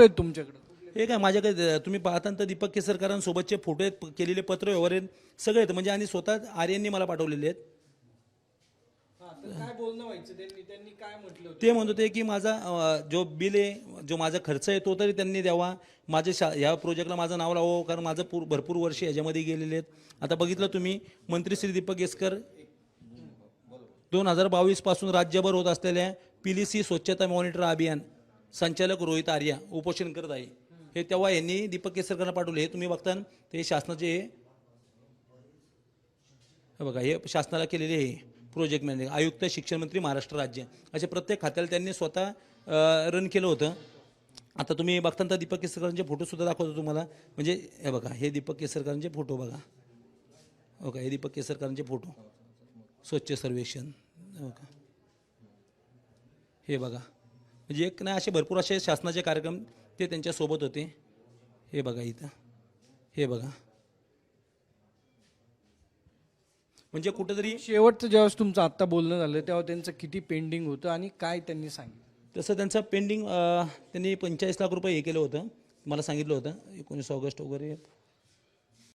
आहेत तुमच्याकडे? हे काय माझ्याकडे तुम्ही पाहता तर दीपक केसरकरांसोबतचे फोटो आहेत प- केलेले पत्र व्यवहार आहेत सगळे आहेत. म्हणजे आणि स्वतः आर्यांनी मला पाठवलेले आहेत. ते म्हणत होते की माझा जो बिल आहे जो माझा खर्च आहे तो तरी त्यांनी द्यावा. माझे शा ह्या प्रोजेक्टला माझं नाव लावावं कारण माझं पूर भरपूर वर्ष याच्यामध्ये गेलेले आहेत. आता बघितलं तुम्ही मंत्री श्री दीपक केसकर दोन हजार बावीसपासून राज्यभर होत असलेल्या पीलीसी स्वच्छता मॉनिटर अभियान. संचालक रोहित आर्या उपोषण करत आहे. हे तेव्हा यांनी दीपक केसरकरांना पाठवले. हे तुम्ही बघता ते शासनाचे हे बघा हे शासनाला केलेले हे प्रोजेक्ट मॅनेजर आयुक्त शिक्षण मंत्री महाराष्ट्र राज्य. असे प्रत्येक खात्याला त्यांनी स्वतः रन केलं होतं. आता तुम्ही बघता तर दीपक केसरकरांचे फोटोसुद्धा दाखवतो तुम्हाला. म्हणजे हे बघा हे दीपक केसरकरांचे फोटो बघा. ओके का हे दीपक केसरकरांचे फोटो स्वच्छ सर्वेक्षण. ओके का हे बघा. म्हणजे एक नाही असे भरपूर असे शासनाचे कार्यक्रम ते त्यांच्यासोबत होते. हे बघा इथं. हे बघा. म्हणजे कुठेतरी शेवटचं ज्यावेळेस तुमचं आत्ता बोलणं झालं तेव्हा त्यांचं किती पेंडिंग होतं आणि काय त्यांनी सांगितलं? तसं त्यांचं पेंडिंग त्यांनी पंचेचाळीस लाख रुपये हे केलं होतं. मला सांगितलं होतं एकोणीस ऑगस्ट वगैरे.